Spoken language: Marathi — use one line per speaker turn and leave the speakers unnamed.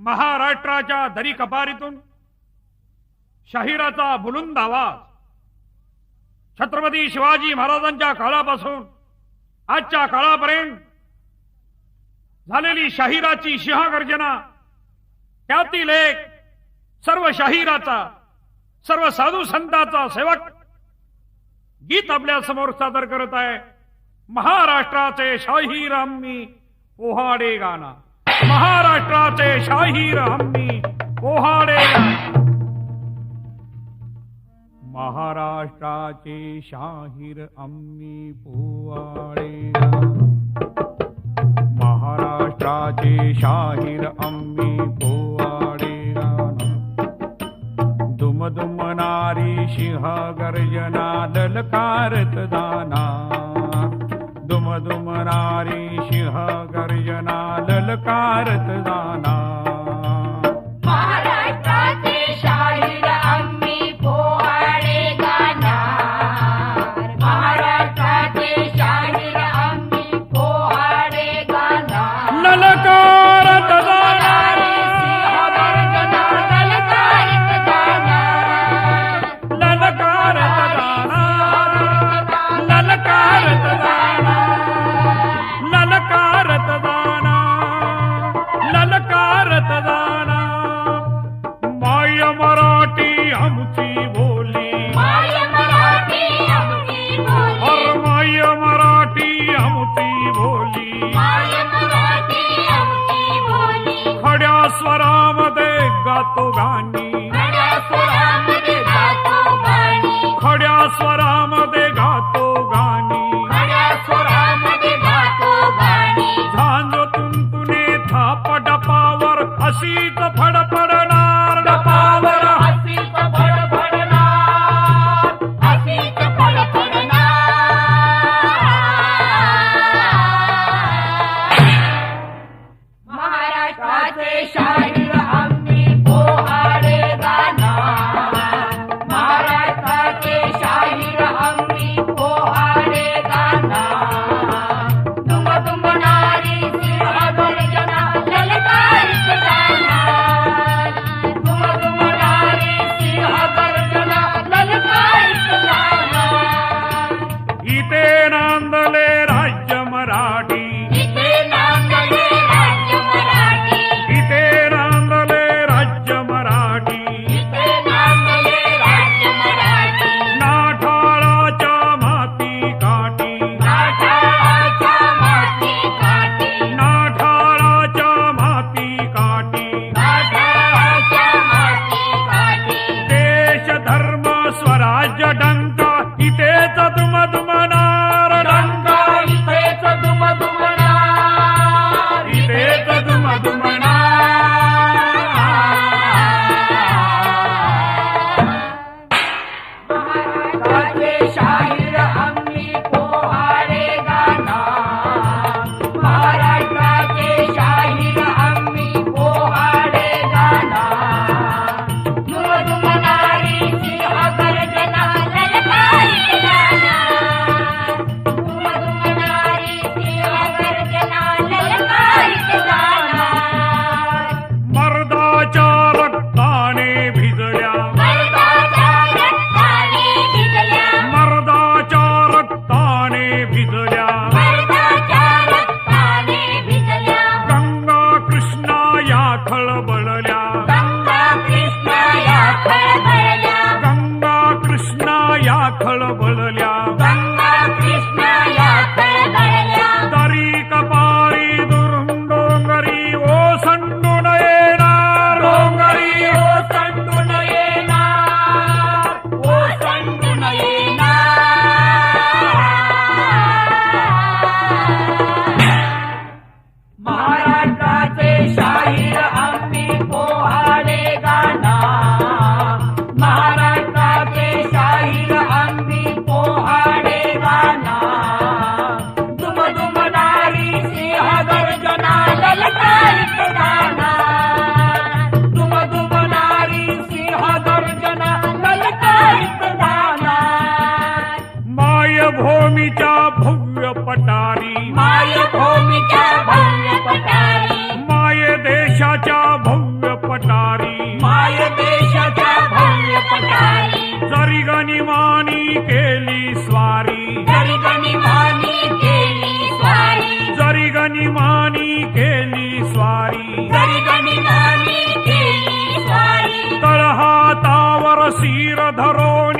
महाराष्ट्राच्या दरी कपारीतून शाहिराचा बुलुंद आवाज छत्रपती शिवाजी महाराजांच्या काळापासून आजच्या काळापर्यंत झालेली शाहिराची सिंहगर्जना त्यातील एक सर्व शाहिराचा सर्व साधू संतांचा सेवक गीत आपल्यासमोर सादर करत आहे. महाराष्ट्राचे शाहीराम्मी पोहाडे गाना महाराष्ट्राचे शाहीर आम्ही पोहाडे. महाराष्ट्राचे शाहीर आम्ही पोवाडे महाराष्ट्राचे शाहीर आम्ही पोवाडे दुमदुमनारी सिंह गर्जना दलकारत दाना. दुमदुमनारी सिंह
अंधकारत जाना सेवा तु गानी महाराष्ट्राचे शाहीर आम्ही
पोहाडे गाणा.
महाराष्ट्राचे शाहीर आम्ही पोहाडे गाणा. तुम सिंह गर्जना ललकारित गाणा. तुम सिंह गर्जना ललकारित गाणा. भव्य पटारी तळहातावर
सीर धरोणी